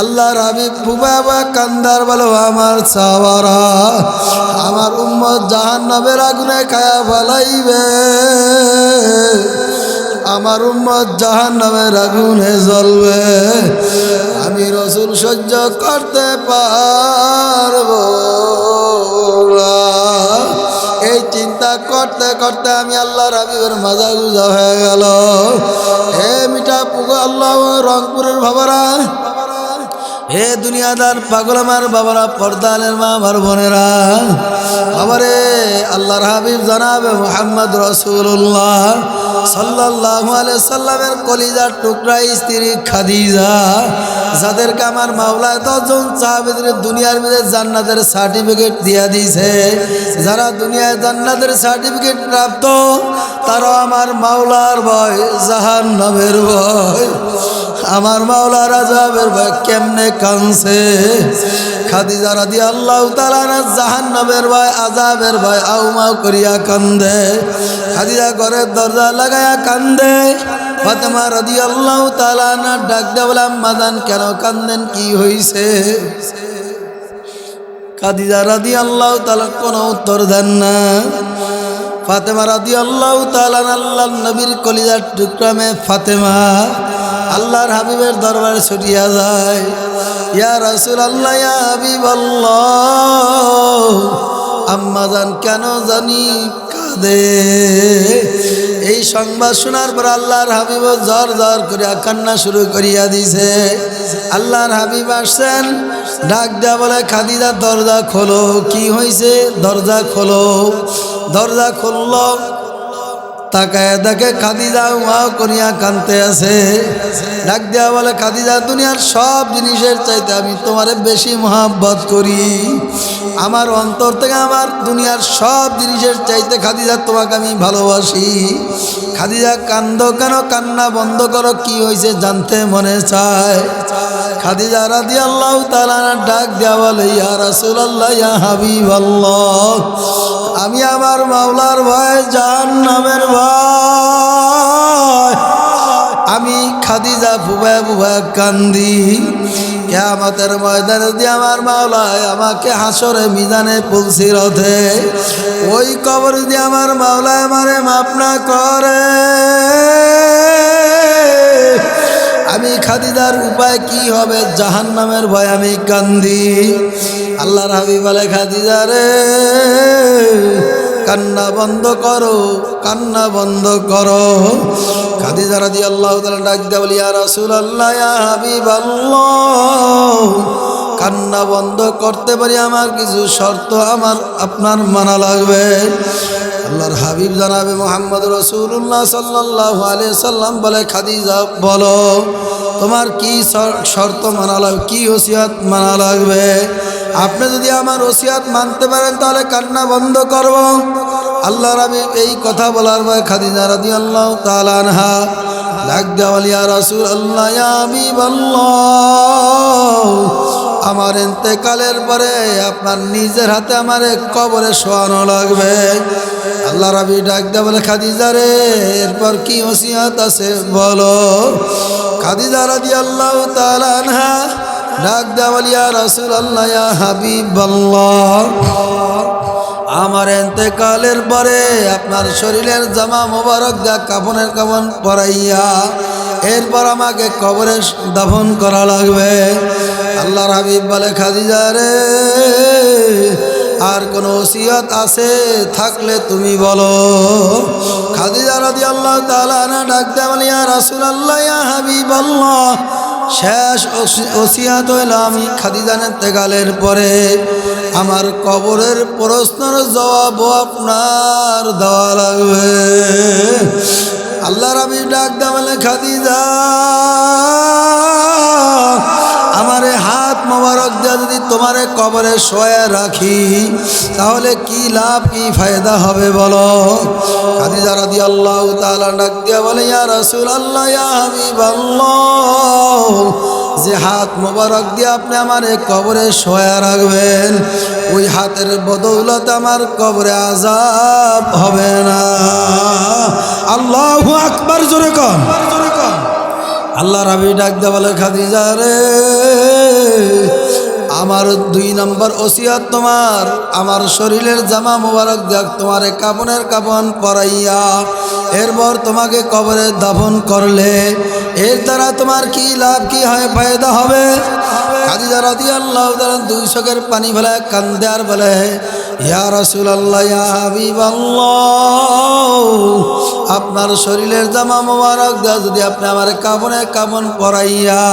আল্লাহর আমি বাবা কান্দার বলো, আমার চাওয়ারা আমার উম্মত জাহান নামের আগুনে খায়া ফেলাইবে। আমার উম্মত জাহান নামের আগুনে জ্বলবে। আমি রসুল সহ্য করতে পারব। এই চিন্তা করতে করতে আমি আল্লাহর হাবিবের মাজা গুজা হয়ে গেল। হে মিঠা পুগো আল্লাহ, রংপুরের বাবারা হে দুনিয়াদার পাগল আমার বাবারা, পর্দালের মা আমার বোনেরা। বাবারে, আল্লাহর হাবিব জানাবে মোহাম্মদ রসুল্লাহ সাল্লাহ সাল্লামের কলিজার টুকরা স্ত্রী খাদিজা, যাদেরকে আমার মাওলায় দশজন সাহাবিদের দুনিয়ার মধ্যে জান্নাতের সার্টিফিকেট দিয়া দিয়েছে। যারা দুনিয়ায় জান্নাতের সার্টিফিকেট প্রাপ্ত তারা আমার মাওলার ভয় জাহান নামের ভয়। আমার মাওলা রাজাবের ভয় কেমনে কানছে খাদিজা রাদি আল্লাহ তালানা জাহান নামের ভয় আজাবের ভয় আউমাউ করিয়া কান্দে খাদিজা ঘরের দরজা লাগায়া কান্দে ফাতেমা রাদি আল্লাহ তালানা ডাক দেবলাম মাদান কেন কান্দেন কি হইছে? খাদিজা রাদি আল্লাহ তালা কোনো উত্তর দেন না। ফাতেমা রাদি আল্লাহ তালান আল্লাহ নবীর কলিজার টুকরামে ফাতেমা আল্লাহর হাবিবের দরবারে ছুটিয়া যায়। ইয়া রাসুল আল্লাহ ইয়া হাবিব আম্মা জান কেন জানি কাঁদে। এই সংবাদ শোনার পর আল্লাহর হাবিব জ্বর জ্বর করিয়া কান্না শুরু করিয়া দিছে। আল্লাহর হাবিব আসছেন, ডাক দেয়া বলে, খাদিজা, দরজা খোলো। কি হয়েছে দরজা খোলো। দরজা খুললো। তাকায় দেখে খাদিজা উহা করিয়া কানতে আছে। ডাক দেওয়া বলে, খাদিজা, দুনিয়ার সব জিনিসের চাইতে আমি তোমারে বেশি মহাব্বত করি। আমার অন্তর থেকে আমার দুনিয়ার সব জিনিসের চাইতে খাদিজা তোমাকে আমি ভালোবাসি। খাদিজা, কান্দ কেন? কান্না বন্ধ করো, কি হয়েছে জানতে মনে চায়? খাদিজা রাদি আল্লাহ তালা ডাক দেওয়া বলে, ইয়া রাসুল আল্লাহ ইয়া হাবিব আল্লাহ আমি আমার মাওলার ভয় জান নামের ভয় আমি খাদিজা বুবা বুবা কান্দি। কেয়ামতের ময়দানে দিয়ে আমার মাওলায় আমাকে হাসরে মিজানে পুলসি রথে। ওই কবর দিয়ে আমার মাওলায় আমারে মাপ না করে। আমি খাদিদার উপায় কি হবে? জাহান নামের ভয় আমি কান্দি। আল্লাহর হাবি বলে, খাদিজা রে কান্না বন্ধ করো, কান্না বন্ধ করো। খাদিজা রাজি আল্লাহ ডাক বলি রাসুল আল্লাহ কান্না বন্ধ করতে পারি আমার কিছু শর্ত আমার, আপনার মানা লাগবে। আল্লাহর হাবিব জানাবে মোহাম্মদ রসুল্লাহ সাল্লাহ আলি সাল্লাম বলে, খাদিজা, বলো, তোমার কি শর্ত মানা লাগবে কি ওসিয়াত মানা লাগবে? আপনি যদি আমার ওসিয়াত মানতে পারেন, তাহলে কান্না বন্ধ করব। আল্লাহ রাবি এই কথা বলার পর খাদিজা রাদি আল্লাহ তালানহা ডাক দেওয়ালিয়া রসুল আল্লাহ হাবিব আল্লাহ আমার এতেকালের পরে আপনার নিজের হাতে আমার কবরে শোয়ানো লাগবে। আল্লাহ রাবি ডাক বলে, খাদিজা রে, এরপর কি ওসিয়াত আছে বলো। খাদিজা রাদি আল্লাহ তালানহা ডাক দেওয়ালিয়া রসুল আল্লাহ হাবিব আমার এতেকালের পরে আপনার শরীরের জামা মোবারক দা কাফনের কাফন পরাইয়া, এরপর আমাকে কবরে দাফন করা লাগবে। আল্লাহর হাবিব বলে, খাদিজা রে, আর কোনো ওসিয়ত আছে? থাকলে তুমি বলো। খাদিজা রাদি আল্লাহ তালা ডাক দেওয়ালিয়া রসুল আল্লাহ হাবিব আল্লাহ শেষ ওসিয়াত হইল আমি খাদিজানের তেগালের পরে। আমার কবরের প্রশ্নের জবাব আপনার দেওয়া লাগবে। আল্লাহর আমি ডাক দেওয়ালে খাদিজা আমারে হাত মোবারক দেওয়া যদি তোমারে কবরে শোয়া রাখি, তাহলে কি লাভ, কি ফায়দা হবে বলো? খাদিজা রাদি আল্লাহ তালা ডাক দিয়া বলে, ইয়া রসুল আল্লাহ ইয়া হাবিব যে হাত মোবারক দিয়ে আপনি আমার কবরে শোয়া রাখবেন, ওই হাতের বদৌলত আমার কবরে আজাব হবে না। আল্লাহ আকবার, জোরে কম আল্লাহ রাবি ডাক দে বলে, খাদিজা রে, আমার দুই নম্বর ওসিয়াত তোমার, আমার শরীরের জামা মুবারক দেখ, তোমার কাপনের কাপন পরাইয়া এরপর তোমাকে কবরে দাফন করলে, এর দ্বারা তোমার কি লাভ, কি হয়, ফায়দা হবে? খাদিজা রাদি আল্লাহ দুই চোখের পানি ফেলে কান্দে আর বলে, ইয়া রসুল আল্লাহ ইয়া হাবিব আপনার শরীরের জামা মোবারক দেওয়া যদি আপনি আমার কাপনে কাপন পরাইয়া,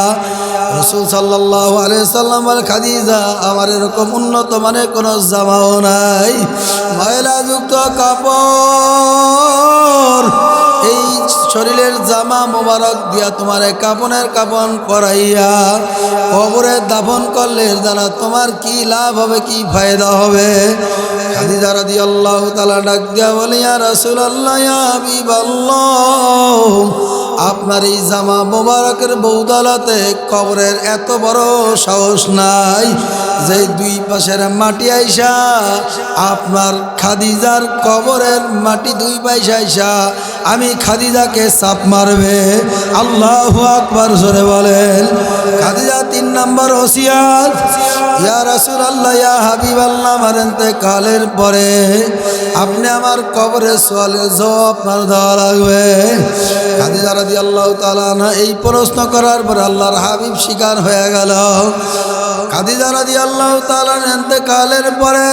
রসুল সাল্লাহ আলিয়া সাল্লাম খাদিজা, আমার এরকম উন্নত মানের কোনো জামাও নাই, ময়লাযুক্ত কাপড় এই শরীরের জামা মোবারক দিয়া তোমার কাপনের কাপন পরাইয়া কবরে দাফন করলে দ্বারা তোমার কি লাভ হবে, কি ফায়দা হবে? আল্লাহ তালা ডাক দিয়া বলে রাসুল আল্লাহ আপনার এই জামা মোবারকের বৌদালাতে কবরের এত বড় সাহস নাই যে দুই পাশের মাটি আইসা, আপনার খাদিজার কবরের মাটি দুই পয়সা আইসা আমি খাদিজাকে সাপ মারবে। আল্লাহ আকবার জোরে বলেন। খাদিজা তিন নম্বর ওসিয়াত ইয়া রাসুল আল্লাহ ইয়া হাবিব আল্লাহ মারেনতে কালের পরে আপনি আমার কবরের সোয়ালের জবাব আপনার দেওয়া লাগবে। খাদিজা রাদি আল্লাহ তালা এই প্রশ্ন করার পর আল্লাহর হাবিব শিকার হয়ে গেল। খাদিজা রাদি আল্লাহ তালার কালের পরে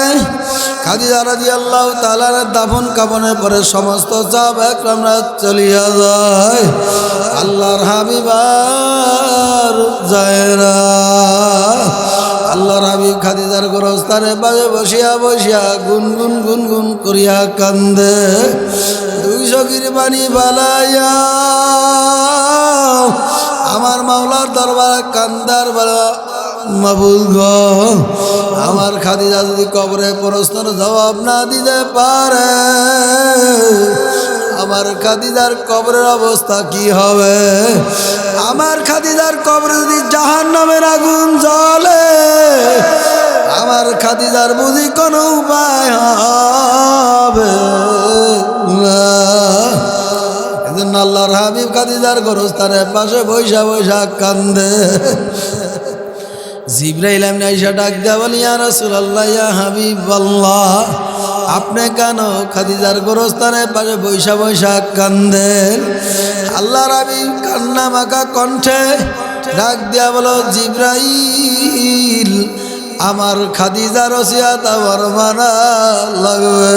খাদিজা রাদি আল্লাহ তালার দাফন কাপনের পরে সমস্ত চাপ একরমরা চলিয়া যায়। আল্লাহর হাবিবার যায় আল্লাহর হাবিব খাদিজার গোরস্থানে বাজে বসিয়া বসিয়া গুনগুন গুনগুন করিয়া কান্দে। দুই চকির পানি বালাইয়া আমার মাওলার দরবার কান্দার বেলা মাবুল গ। আমার খাদিজা যদি কবরে প্রশ্নের জবাব না দিতে পারে, আমার খাদিজার কবরের অবস্থা কি হবে? আমার খাদিজার কবরে যদি জাহান নামের আগুন জ্বলে, আমার খাদিজার বুঝি কোনো উপায় হবে আল্লাহর হাবিব খাদিজার গোরস্থানের পাশে বৈশা বৈশা কান্দে। জিব্রাইল এমনি আইসা ডাক দেয়া বলি রাসূলুল্লাহ, ইয়া হাবিবাল্লাহ, আপনি কেন খাদিজার গোরস্থানের পাশে বৈশা বৈশা কান্দেন আল্লাহর হাবিব কান্না মাখা কণ্ঠে ডাক দেয়া বলো, জিব্রাইল, আমার খাদিজা রসিয়াত আমার মানা লাগবে।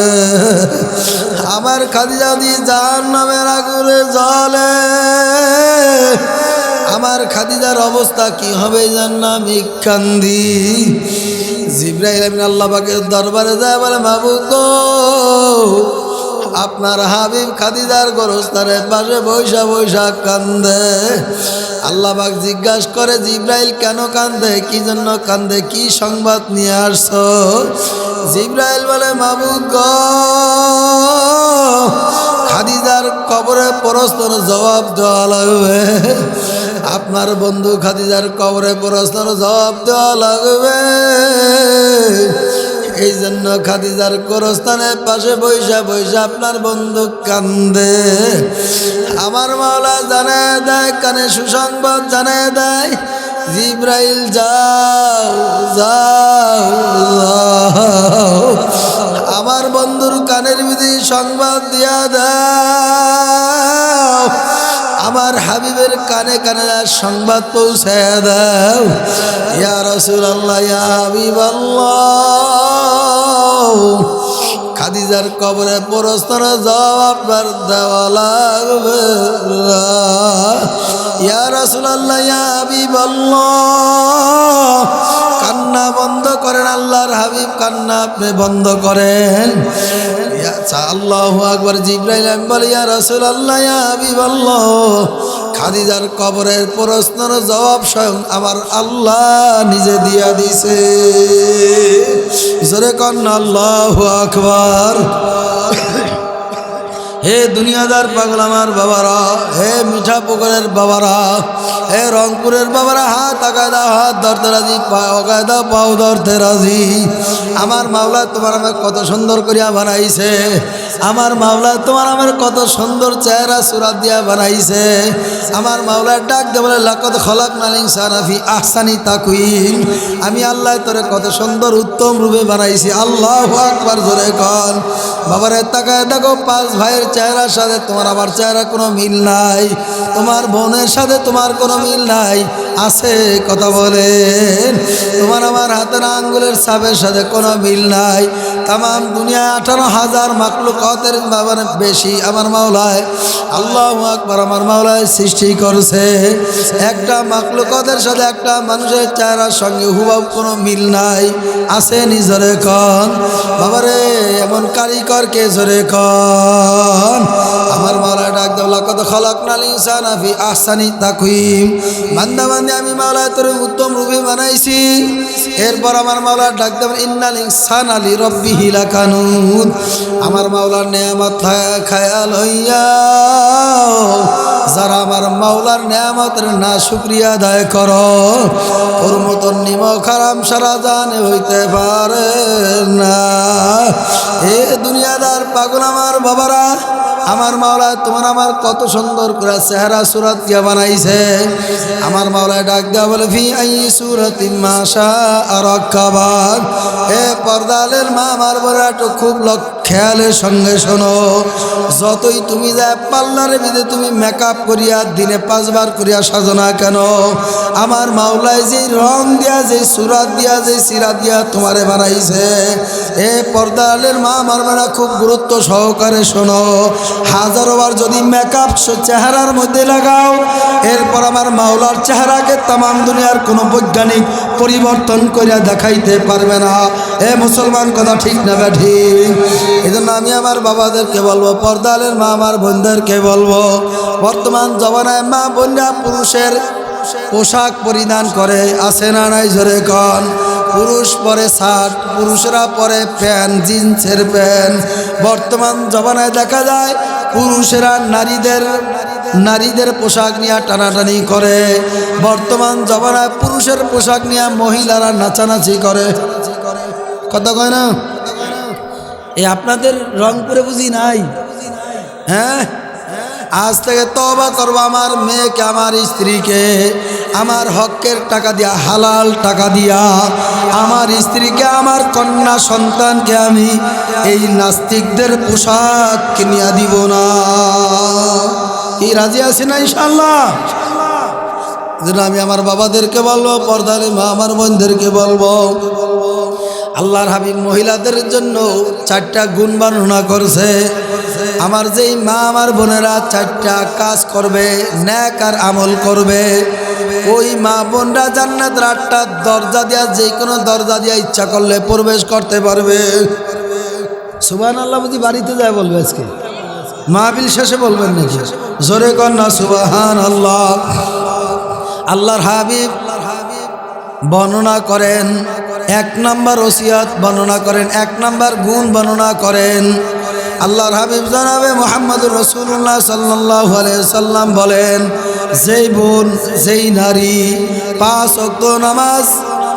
আমার খাদিজা দি যার নামের আগুনে জলে আমার খাদিজার অবস্থা কি হবে জান কান্দি। জিব্রাহিম আমিন দরবারে যায় বলে, মাবুদ আপনার হাবিব খাদিজার গোরস্থানে পাশে বৈশা বৈশা কান্দে। আল্লাহ পাক জিজ্ঞাসা করে, জিব্রাইল কেন কান্দে? কি জন্য কান্দে? কি সংবাদ নিয়ে আসছো? জিব্রাইল বলে, মাবুদ গ, খাদিজার কবরে পরস্তর জবাব দেওয়া লাগবে। আপনার বন্ধু খাদিজার কবরে পরস্তর জবাব দেওয়া লাগবে। এই জন্য খাদিজার গোরস্থানের পাশে বৈশা বৈশা আপনার বন্ধু কান্দে। আমার মাওলা জানায় দেয়, কানে সুসংবাদ জানায় দেয়। জিব্রাইল যাও যাও। আমার বন্ধুর কানের বিধি সংবাদ দিয়া দাও। আমার হাবিবের কানে কানে সংবাদ পৌঁছায় দাও। ইয়া রসুল আল্লাহ হাবিব খাদিজার কবরে পরস্তর জবাব দেওয়া লাগবে ইয়া রসুল আল্লাহ হাবিব কান্না বন্ধ করেন আল্লাহর হাবিব, কান্না আপনি বন্ধ করেন। আচ্ছা আল্লাহ আকবর, জিব্রাইল আমি বলি, ইয়া রসুল আল্লাহ হাবিব আল্লাহ খাদিজার কবরের প্রশ্নের জবাব স্বয়ং আমার আল্লাহ নিজে দিয়া দিছে জোরে কন্যা আল্লাহ আকবর। হে দুনিয়াদার পাগল আমার বাবারা, হে মিঠা পুকুরের বাবারা, হে রংপুরের বাবারা, হাত আগাদা হাত ধরতে রাজি, পা অগায়দা পাও ধরতে রাজি। আমার মাওলা তোমার আমাকে কত সুন্দর করিয়া বানাইছে। আমার মাওলা তোমার আমার কত সুন্দর চেহারা সুরাত দিয়া বানাইছে। আমার মাওলার ডাক দে লাকত খলাক নালিং সারাফি আহসানি তাকুইম আমি আল্লাহ তোরে কত সুন্দর উত্তম রূপে বানাইছি। আল্লাহ আকবার জোরে কন। বাবারে তাকায় দেখো, পাঁচ ভাইয়ের চেহারার সাথে তোমার আবার চেহারা কোনো মিল নাই। তোমার বোনের সাথে তোমার কোনো মিল নাই। আছে, কথা বলেন। তোমার আমার হাতের আঙ্গুলের সাপের সাথে কোনো মিল নাই। তাম দুনিয়ায় আঠারো হাজার মাকলুকতের বাবার বেশি আমার মাওলায়। আল্লাহ আকবার আমার মাওলায় সৃষ্টি করছে। একটা মাকলুকতের সাথে একটা মানুষের চেহারার সঙ্গে হুবাব কোনো মিল নাই। আছে নিজরে কন? বাবারে, এমন কারিগর কে জোরে কন? আমার মাওলায় ডাক দেওয়া কত খলক নাল ইনসান আফি আহসানি তাকুইম বান্দে আমি মাওলায় তোর উত্তম রূপে বানাইছি। এরপর আমার মাওলার ডাক দেবেন, ইন্নাল ইনসান আলী রব্বি হিলা কানুন আমার মাওলার নেয়ামত খায়াল হইয়া যারা আমার মাওলার নেয়ামতের না শুক্রিয়া আদায় কর, ওর মতন নিমক হারাম সারা জানে হইতে পারে না। এ দুনিয়াদার পাগল আমার বাবারা আমার মাওলায় তোমার আমার কত সুন্দর করে চেহারা সুরাত দিয়া বানাইছে। আমার মাওলায় ডাক দেওয়া বলে, ফি আই সুরতি মাসা আর হে পর্দালের মা আমার বলে খুব লক্ষ খেয়ালের সঙ্গে শোনো, যতই তুমি যায় পার্লারে বিদে তুমি মেকআপ করিয়া দিনে পাঁচবার করিয়া সাজনা কেন, আমার মাওলায় যেই রং দিয়া, যেই সুরাত দিয়া, যেই সিরাত দিয়া তোমারে বানাইছে, এ পর্দালের মা আমার বেড়া খুব গুরুত্ব সহকারে শোনো হাজারো বার যদি মেকআপ চেহারার মধ্যে লাগাও, এরপর আমার মাওলার চেহারাকে তামাম দুনিয়ার কোনো বৈজ্ঞানিক পরিবর্তন করিয়া দেখাইতে পারবে না। এ মুসলমান কথা ঠিক না বা ঠিক এই জন্য আমি আমার বাবাদেরকে বলব, পর্দালের মা আমার বোনদেরকে বলব, বর্তমান জমানায় মা বোনরা পুরুষের পোশাক পরিধান করে আসে না নাই কন? পুরুষ পরে শার্ট, পুরুষরা পরে প্যান্ট, জিন্সের প্যান্ট। বর্তমান জমানায় দেখা যায়, পুরুষেরা নারীদের নারীদের পোশাক নিয়ে টানাটানি করে। বর্তমান জমানায় পুরুষের পোশাক নিয়ে মহিলারা নাচানাচি করে। কথা কয় না? এই আপনাদের রংপুরে বুঝি নাই? হ্যাঁ? আজ থেকে তবা করব আমার মেয়েকে, আমার স্ত্রীকে। আমার হকের টাকা দিয়া, হালাল টাকা দিয়া। আমার স্ত্রীকে, আমার কন্যা সন্তানকে আমি এই নাস্তিকদের পোশাক কিনিয়া দিব না। কি, রাজি আছি না ইনশাল্লাহ আমি আমার বাবাদেরকে বলব, পর্দারে মা, আমার বোনদেরকে বলব। আল্লাহর হাবিব মহিলাদের জন্য চারটা গুণ বর্ণনা করছে। আমার যেই মা, আমার বোনেরা চারটা কাজ করবে, ন্যাক আর আমল করবে। ওই মা বোনরা জান্নাতের আটটা দরজা দিয়া, যে কোনো দরজা দিয়া ইচ্ছা করলে প্রবেশ করতে পারবে। সুবান আল্লাহ বুঝি বাড়িতে যায় বলবে আজকে? মাহবিল শেষে বলবেন নাকি? জোরে কন্যা সুবাহান আল্লাহ আল্লাহর হাবিব বর্ণনা করেন এক নম্বর ওসিয়াত বর্ণনা করেন, এক নাম্বার গুণ বর্ণনা করেন। আল্লাহর হাবিব জানাবে মোহাম্মদুর রসুল্লাহ সাল্লাহ সাল্লাম বলেন, যেই বোন, যেই নারী পাঁচ অক্ত নামাজ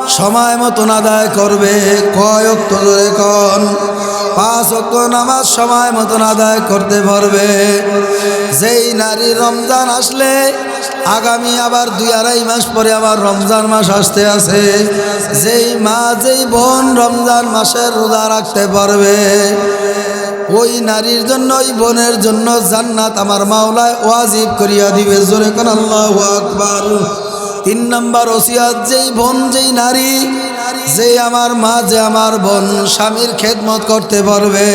সময় মতন আদায় করবে। কয় অক্ত ধরে কন। পাঁচ অক্ত নামাজ সময় মতন আদায় করতে পারবে। যেই নারী রমজান আসলে, আগামী আবার দুই আড়াই মাস পরে আবার রমজান মাস আসতে আছে। যেই মা, যেই বোন রমজান মাসের রোজা রাখতে পারবে। ওই নারীর জন্য, ওই বোনের জন্য জান্নাত আমার মাওলায় ওয়াজিব করিয়া দিবে। জোরে কোন, আল্লাহ আকবার। তিন নম্বর ওসিয়াত, যেই বোন, যেই নারী যে আমার মা, যে আমার বোন, স্বামীর খেদমত করতে পারবে।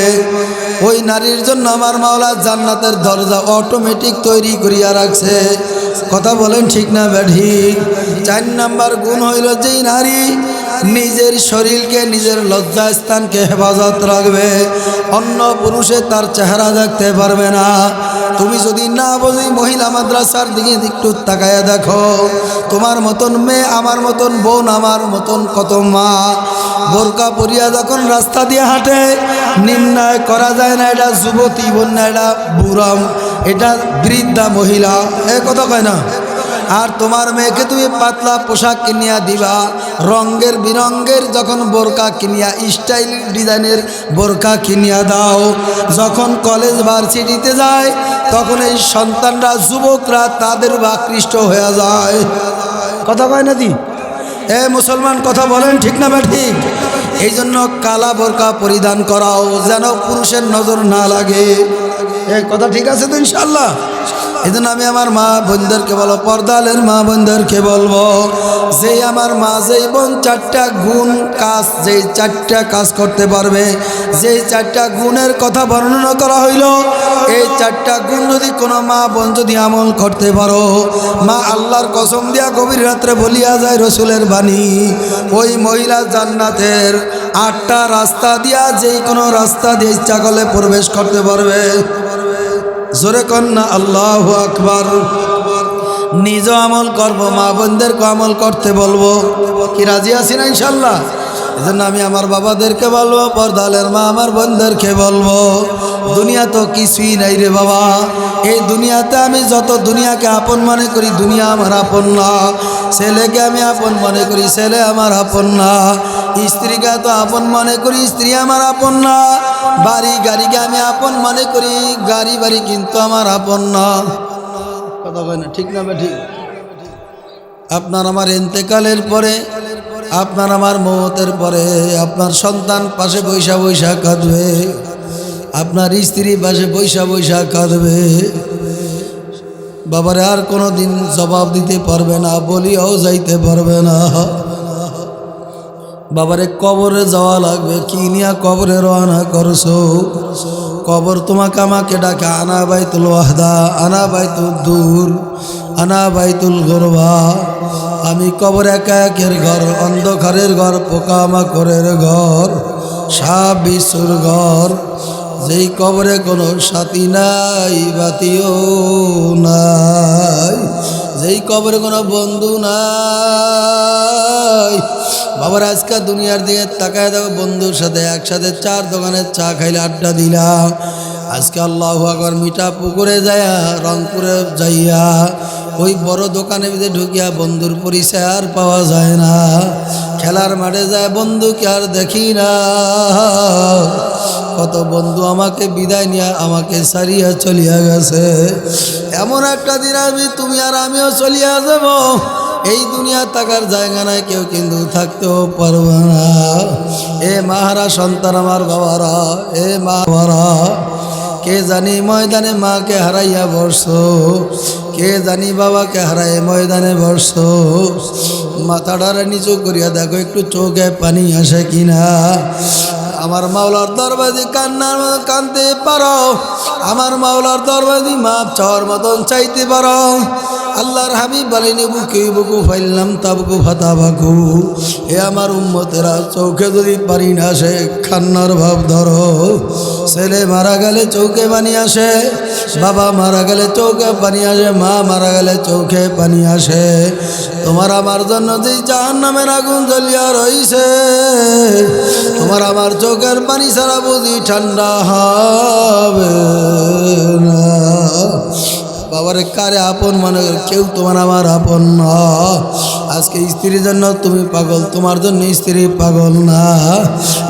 ওই নারীর জন্য আমার মাওলা জান্নাতের দরজা অটোমেটিক তৈরি করিয়া রাখছে। কথা বলেন ঠিক না ব্যাঠিক চার নাম্বার গুণ হইল যেই নারী নিজের শরীরকে, নিজের লজ্জাস্থানকে হেফাজত রাখবে। অন্য পুরুষে তার চেহারা দেখতে পারবে না। তুমি যদি না বোঝি মহিলা মাদ্রাসার দিকে একটু তাকায়া দেখো, তোমার মতন মেয়ে আমার মতন বোন আমার মতন কত মা। বোরকা পরিয়া যখন রাস্তা দিয়ে হাঁটে নির্ণয় করা যায় না, এটা যুবতী বোন না এটা বুড়াম এটা বৃদ্ধা মহিলা। এ কথা কয় না? আর তোমার মেয়েকে তুমি পাতলা পোশাক কিনিয়া দিবা। রঙ্গের বিরঙ্গের যখন বোরকা কিনিয়া স্টাইল ডিজাইনের বোরকা কিনিয়া দাও। যখন কলেজ ভার্সিটিতে যায় তখন এই সন্তানরা যুবকরা তাদের আকৃষ্ট হয়ে যায়। কথা কয় না দি? এ মুসলমান কথা বলেন ঠিক না বা ঠিক? এই জন্য কালা বোরকা পরিধান করাও যেন পুরুষের নজর না লাগে। এ কথা ঠিক আছে তো ইনশাল্লাহ এই আমি আমার মা বোনদেরকে বলো, পর্দালের মা বোনদেরকে বলব, যে আমার মা যেই বোন চারটা গুণ কাজ, যেই চারটা কাজ করতে পারবে, যেই চারটা গুণের কথা বর্ণনা করা হইল, এই চারটা গুণ যদি কোনো মা বোন যদি আমল করতে পারো, মা আল্লাহর কসম দিয়া গভীর রাত্রে বলিয়া যায় রসুলের বাণী, ওই মহিলা জান্নাতের আটটা রাস্তা দিয়া যেই কোনো রাস্তা দিয়ে ইচ্ছা করলে প্রবেশ করতে পারবে। জোরে কন্যা, আল্লাহ আকবার। নিজ আমল করব, মা বোনদেরকে আমল করতে বলব। কি রাজি আছি না ইনশাল্লাহ? এই জন্য আমি আমার বাবাদেরকে বলব, পর্দালের মা আমার বোনদেরকে বলব, দুনিয়া তো কিছুই নাই রে বাবা। এই দুনিয়াতে আমি যত দুনিয়াকে আপন মনে করি, দুনিয়া আমার আপন না। ছেলেকে আমি আপন মনে করি, ছেলে আমার আপন না। স্ত্রীকে তো আপন মনে করি, স্ত্রী আমার আপন না। বাড়ি গাড়িকে আমি আপন মনে করি, গাড়ি বাড়ি কিন্তু আমার আপন না। কথা কয় না, ঠিক না ঠিক? আপনার আমার এন্তেকালের পরে, আপনার আমার মমতের পরে, আপনার সন্তান পাশে বৈশা বৈশা কাঁদবে, আপনার স্ত্রী পাশে বৈশা বৈশা কাঁদবে। বাবারে আর কোনো দিন জবাব দিতে পারবে না, বলিয়াও যাইতে পারবে না। বাবারে কবরে যাওয়া লাগবে, কি নিয়া কবরে রওনা করছ? কবর তোমাকে আমাকে ডাকে, আনা বাইতুল ওয়াহদা, আনা বাইতুল দূর, আনা বাইতুল গরবা। আমি কবর একা একের ঘর, অন্ধকারের ঘর, পোকামাকড়ের ঘর, সাপ বিশুর ঘর। যেই কবরে কোনো সাথী নাই, বাতিও নাই। যেই কবরে কোনো বন্ধু নাই বাবার, আজকে দুনিয়ার দিকে তাকায় দেখো, বন্ধুর সাথে একসাথে চার দোকানে চা খাইলে আড্ডা দিলাম। আজকে আল্লাহ আকবর মিঠা পুকুরে যাইয়া, রংপুরে যাইয়া, ওই বড় দোকানে ঢুকিয়া বন্ধুর পরিচয় আর পাওয়া যায় না। খেলার মাঠে যায়, বন্ধুকে আর দেখি না। কত বন্ধু আমাকে বিদায় নিয়ে আমাকে সারিয়া চলিয়া গেছে। এমন একটা দিন আমি তুমি আর আমিও চলিয়া যাব। এই দুনিয়া থাকার জায়গা নাই, কেউ কিন্তু থাকতেও পারবে না। এ মাহারা সন্তান আমার বাবারা, এ মা কে জানি ময়দানে মাকে হারাইয়া বর্ষ কে জানি বাবাকে হারাই ময়দানে বর্ষ মাথাটারে নিচু করিয়া দেখো, একটু চোখে পানি আসে কিনা? আমার মাওলার দরবাজি কান্নার কানতে পারো আমার মাওলার দরবাজি মাপ চাওয়ার মতন চাইতে পারো। আল্লাহর হাবিব বলেনি বুকে বুকু ফাইলাম তাবকু ফাতা বাকু এ আমার উম্মতেরা চৌকে যদি পারি না সে খান্নার ভাব ধরো। ছেলে মারা গেলে চৌকে পানি আসে, বাবা মারা গেলে চৌকে পানি আসে, মা মারা গেলে চৌকে পানি আসে। তোমার আমার জন্য যে জাহান নামের আগুন জ্বলিয়া রইছে, তোমার আমার চোখের পানি ছাড়া বুঝি ঠান্ডা হবে না। বাবারে, কারে আপন মনে কেউ তোমার আমার আপন না। আজকে স্ত্রীর জন্য তুমি পাগল, তোমার জন্য স্ত্রী পাগল না।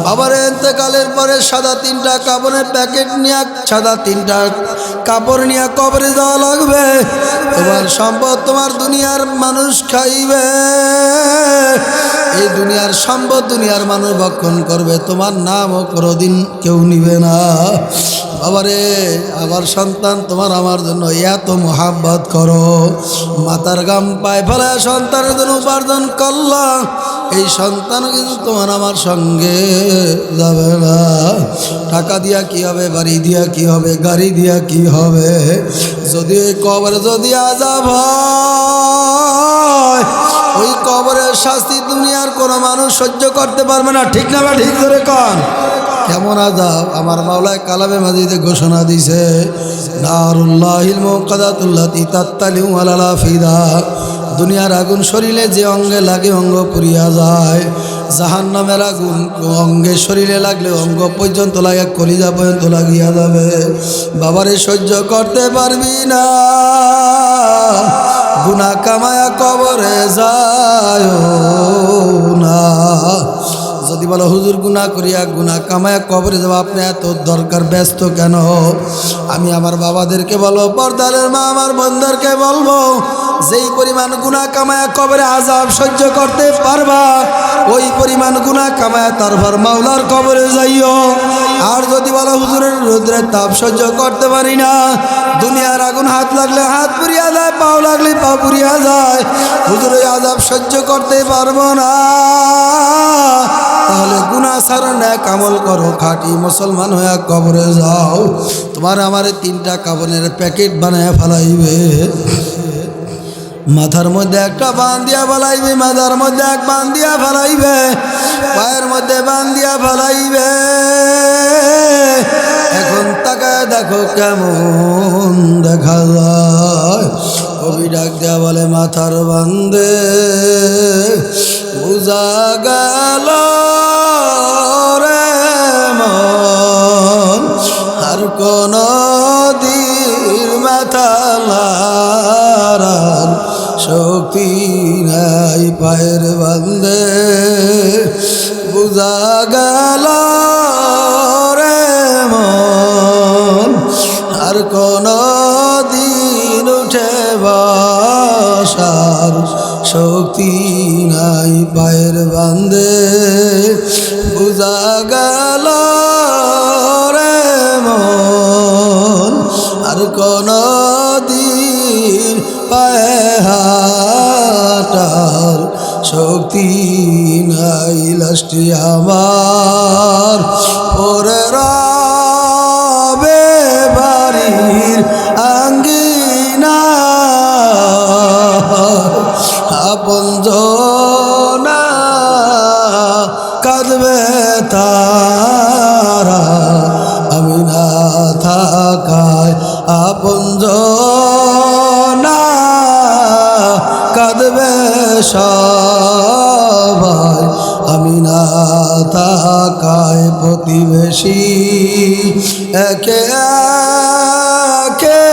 বাবার, এতেকালের পরে সাদা তিনটা কাপড়ের প্যাকেট নিয়ে, সাদা তিনটা কাপড় নিয়ে কবরে যাওয়া লাগবে। তোমার সম্পদ তোমার দুনিয়ার মানুষ খাইবে। এই দুনিয়ার সম্পদ দুনিয়ার মানুষ ভক্ষণ করবে। তোমার নামও কোনোদিন কেউ নিবে না। বাবারে, আমার সন্তান, তোমার আমার জন্য এত মোহাব্বত করো। মাতার গাম পায় ফেলে সন্তানের জন্য উপার্জন করলাম এই সন্তান কিন্তু তোমার আমার সঙ্গে যাবে না। টাকা দিয়া কি হবে, বাড়ি দিয়া কি হবে, গাড়ি দিয়া কি হবে? যদি ওই কবরে যদি আজাব ওই কবরের শাস্তি দুনিয়ার কোনো মানুষ সহ্য করতে পারবে না। ঠিক না বা ঠিক ধরে কন? কেমন আজাব আমার মাওলায় কালামে মাজিদে ঘোষণা দিছে আলালা ফিদা দুনিয়ার আগুন শরীরে যে অঙ্গে লাগে অঙ্গ পুরিয়া যায় জাহান নামের আগুন অঙ্গে শরীরে লাগলে অঙ্গ পর্যন্ত লাগে, কলিজা পর্যন্ত লাগিয়া যাবে। বাবারে সহ্য করতে পারবি না গুনা কামায়া কবরে যায় না। বলো, হুজুর গুণা করিয়া গুণা কামায়া কবরে যাব আপনি এত দরকার, ব্যস্ত কেন? আমি আমার বাবাদেরকে বলব পর্দারের মা আমার বন্ধুদেরকে বলব, যেই পরিমাণ গুণা কামায়া কবরে আজাব সহ্য করতে পারবা, ওই পরিমাণ গুণা কামায়া তারপর মাওলার কবরে যাইও। আর যদি বলো, হুজুরের রুদ্রের তাপ সহ্য করতে পারি না, দুনিয়ার আগুন হাত লাগলে হাত পুরিয়া যায়, পাও লাগলে পা পুরিয়া যায় হুজুরের আজাব সহ্য করতে পারব না। তাহলে গুনা সারা ন্যাক আমল করো, খাটি মুসলমান হয়ে কবরে যাও। তোমার আমার তিনটা কাবনের প্যাকেট বানায় ফেলাইবে। মাথার মধ্যে একটা বান দিয়া ফেলাইবে, মাথার মধ্যে এক বান দিয়া ফেলাইবে, পায়ের মধ্যে বান দিয়া ফেলাইবে। এখন তাকায় দেখো কেমন দেখা যায়। কবি ডাক দেয়া বলে, মাথার বান্দে বুঝা গেল রে মন, আর কোন দিন মাথা লারার শক্তি নাই পায়ের বান্দে বুঝা গেল রে মন, আর কোন দিন উঠে বসার শক্তি নাই পায়ের বান্দে। বুঝা গেল রে মন, আর কোন দিন পায়ে হাটার শক্তি নাই লাস্টি আমার। প্রতিবেশী একে একে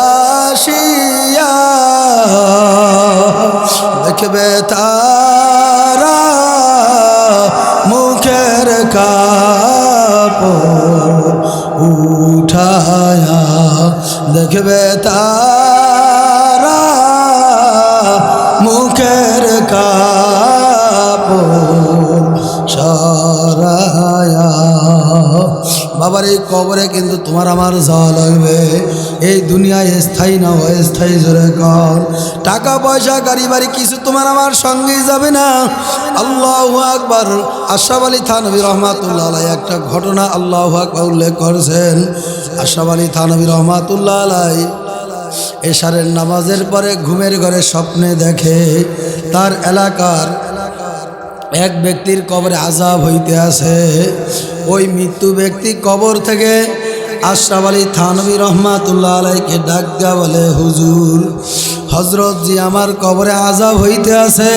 আসিয়া দেখবে তারা মুখের কাপড় উঠায়া। দেখবে তারা মুখের কাপড় বাবার এই কবরে কিন্তু তোমার আমার যাওয়া লাগবে এই দুনিয়ায় স্থায়ী না অস্থায়ী জোরে কর। টাকা পয়সা, গাড়ি বাড়ি কিছু তোমার আমার সঙ্গেই যাবে না। আল্লাহ আকবর। আশাফ আলী থানবী রহমাতুল্লাহ একটা ঘটনা আল্লাহ আকবর উল্লেখ করেছেন। আশাফ আলী থানবী রহমাতুল্লাহ আলাই এশারের নামাজের পরে ঘুমের ঘরে স্বপ্নে দেখে তার এলাকার এক ব্যক্তির কবরে আজাব হইতে আছে ওই মৃত্যু ব্যক্তি কবর থেকে আশরাফ আলী থানবী রহমাতুল্লাহ আলাইকে ডাক বলে, হুজুর হজরত জি আমার কবরে আজাব হইতে আছে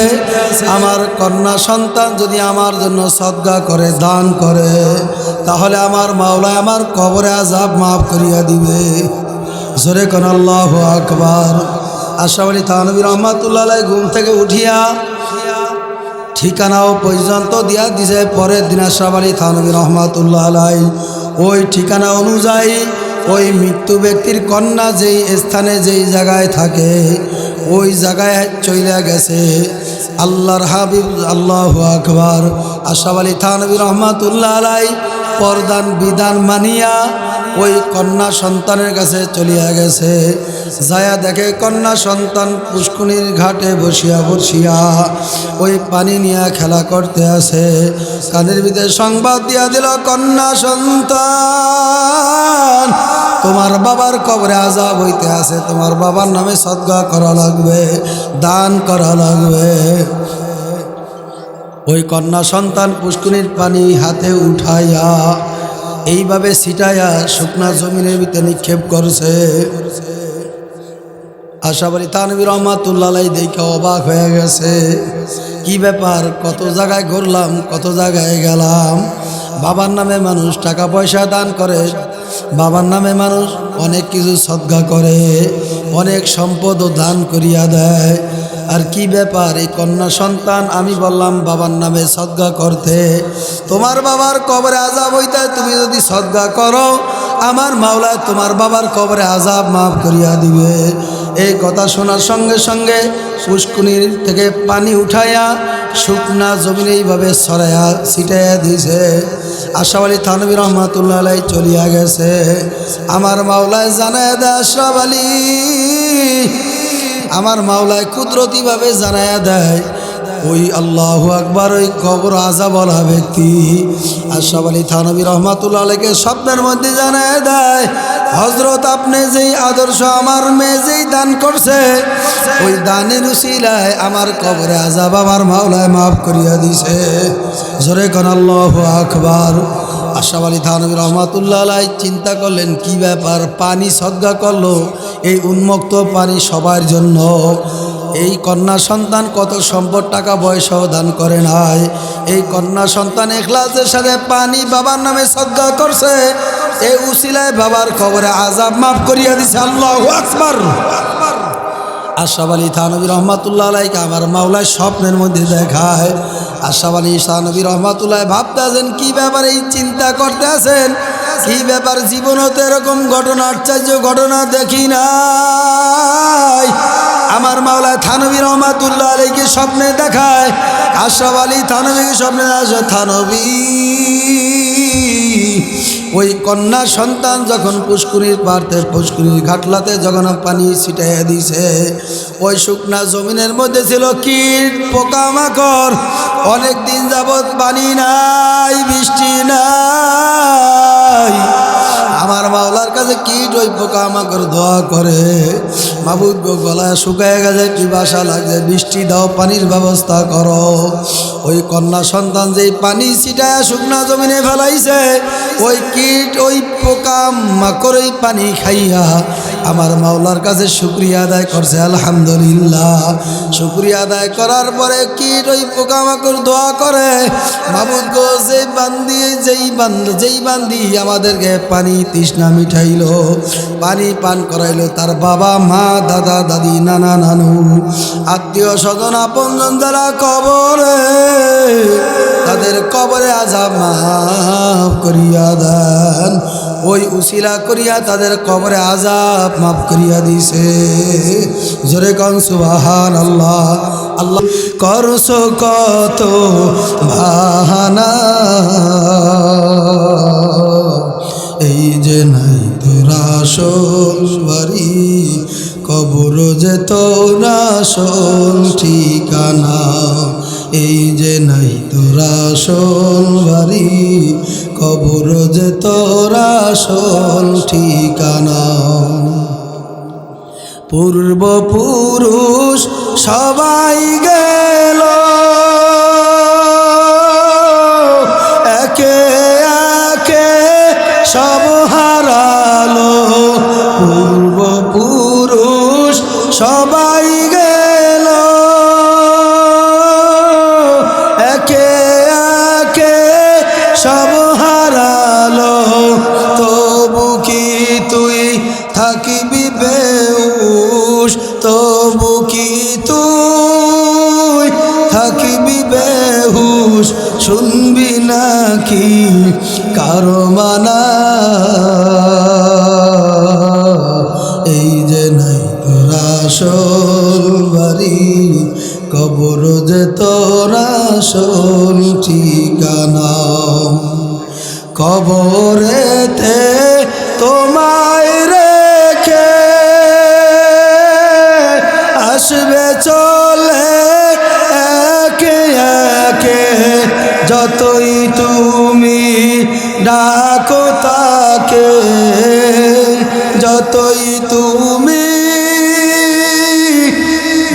আমার কন্যা সন্তান যদি আমার জন্য সদ্গা করে, দান করে, তাহলে আমার মাওলায় আমার কবরে আজাব মাফ করিয়া দিবে। জোরে কোন আল্লাহ আকবার। আশরাফ আলী থানবী রহমাতুল্লাহ আলাই ঘুম থেকে উঠিয়া ঠিকানাও পর্যন্ত দিয়া দিছে পরের দিন আশরাফ আলী থানবী রহমাতুল্লাহ আলাই ওই ঠিকানা অনুযায়ী ওই মৃত্যু ব্যক্তির কন্যা যেই স্থানে যেই জায়গায় থাকে, ওই জায়গায় চলে গেছে। আল্লাহর হাবিব, আল্লাহ আকবর। আশরাফ আলী থানবী রহমাতুল্লাহ আলাই পরদান বিধান মানিয়া ওই কন্যা সন্তানের কাছে চলিয়া গেছে। যায়া দেখে কন্যা সন্তান পুষ্কুনির ঘাটে বসিয়া বসিয়া ওই পানি নিয়ে খেলা করতে আছে কাদের ভিতরে সংবাদ দিয়া দিল, কন্যা সন্তান, তোমার বাবার কবরে আজাব হইতে আছে তোমার বাবার নামে সদ্গা করা লাগবে, দান করা লাগবে। ওই কন্যা সন্তান পুষ্কুনির পানি হাতে উঠাইয়া এইভাবে ছিটাইয়া শুকনা জমিনের ভিতরে নিক্ষেপ করছে। আশাবাড়ি তানবির রহমাতুল্লাহ দেখে অবাক হয়ে গেছে। কি ব্যাপার? কত জায়গায় ঘুরলাম, কত জায়গায় গেলাম। বাবার নামে মানুষ টাকা পয়সা দান করে, বাবার নামে মানুষ অনেক কিছু সদ্গা করে, অনেক সম্পদও দান করিয়া দেয়। আর কি ব্যাপার? এই কন্যা সন্তান, আমি বললাম, বাবার নামে সদ্গা করতে। তোমার বাবার কবরে আজাব হইতে তুমি যদি সদ্গা করো, আমার মাওলায় তোমার বাবার কবরে আজাব মাফ করিয়া দিবে। এই কথা শোনার সঙ্গে সঙ্গে পুষ্কুনির থেকে পানি উঠাইয়া শুকনা জমিন এইভাবে সরাইয়া ছিটাইয়া দিয়েছে। আশরাফ আলী থানবী রহমাতুল্লাহ চলিয়া গেছে। আমার মাওলায় জানায় দে আশরাফ আমার মাওলায় কুদরতিভাবে জানায়া দেয়, ওই আল্লাহ আকবার, ওই কবর আজা বলা ব্যক্তি আশরাফ আলী থানবী রহমাতুল্লাহ আলীকে স্বপ্নের মধ্যে জানায় দেয় হজরত আপনি যেই আদর্শ আমার মেয়ে যেই দান করছে, ওই দানের উসিলায় আমার কবরে আজাব আমার মাওলায় মাফ করিয়া দিছে। জোরে কন আল্লাহ আকবার। আশাফ আলী থানবী রহমাতুল্লাহ আলাই চিন্তা করলেন, কি ব্যাপার? পানি সদ্গা করল? এই উন্মুক্ত পানি সবার জন্য। এই কন্যা সন্তান কত সম্পদ, টাকা, পয়সাও দান করে নাই। এই কন্যা সন্তান এখলাসের সাথে পানি বাবার নামে শ্রদ্ধা করছে। এই উসিলায় বাবার খবরে আজাব মাফ করিয়া দিছে। আল্লাহ আকবার। আশরাফ আলী থানবী রহমাতুল্লাহ আলাইকে আমার মাওলায় স্বপ্নের মধ্যে দেখায়। আশরাফ আলী থানবী রহমাতুল্লাহ ভাবতেছেন, কি ব্যাপার এই চিন্তা করতে আছেন কি ব্যাপার জীবনও তো এরকম ঘটনা, আশ্চর্য ঘটনা দেখি নাই। আমার মাওলায় থানবী রহমাতুল্লাহ আলীকে স্বপ্নে দেখায়। আশরাফ আলী থানবীকে স্বপ্নে আসে থানবী ওই কন্যা সন্তান যখন পুষ্কুরির পারতে পুষ্কুরির ঘাটলাতে যখন পানি ছিটাইয়া দিছে, ওই শুকনা জমিনের মধ্যে ছিল কীট, পোকামাকড়। অনেক দিন যাবৎ পানি নাই, বৃষ্টি নাই। আমার মাওলার কাছে কীট ওই পোকামাকড় দোয়া করে, মাবুদ গলায় শুকায় গেছে, কি বাসা লাগছে? বৃষ্টি দাও, পানির ব্যবস্থা করো। ওই কন্যা সন্তান যেই পানি ছিটায় শুকনা জমিনে ফেলাইছে ওই কীট ওই পোকা মাকড় পানি খাইয়া আমার মাওলার কাছে শুক্রিয়া আদায় করছে, আলহামদুলিল্লাহ। শুক্রিয়া আদায় করার পরে কি ওই পোকা মাকড় দোয়া করে? মাবুদ গো, যেই বান্দি, যেই বান্দ, যেই বান্দি আমাদেরকে পানি তৃষ্ণা মিঠাইলো, পানি পান করাইলো, তার বাবা, মা, দাদা, দাদি, নানা, নানু, আত্মীয় স্বজন, আপনজন যারা কবরে, তাদের কবরে আজাব মাফ করিয়া দেন। ওই উসিলা করিয়া তাদের কবরে আজাব মাফ করিয়া দিছে। জোরে কন সুবাহান আল্লাহ আল্লাহ করস কত ভাহানা এই যে নাই তোরা বাড়ি, কবর যে তোরা ঠিকানা এই যে নাই তোরা বাড়ি কবর যে তোরা ঠিকানা। পূর্বপুরুষ সবাই গেল কারও এই যে নাই তোরা আসল বাড়ি, কবর যে তোরা আসল ঠিকানা। কবরেতে তোমায় রেখে আসবে চলে একে একে, যতই তুমি ডাকো তাকে যতই তুমি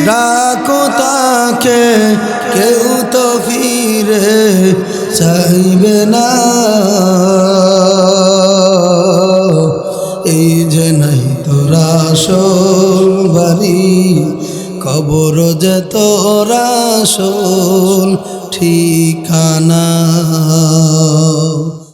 ডাকো তাকে, কেউ তো ফিরে চাইবে না। এই যে নাই তোরা বাড়ি, কবর যে তোরা ঠিকানা।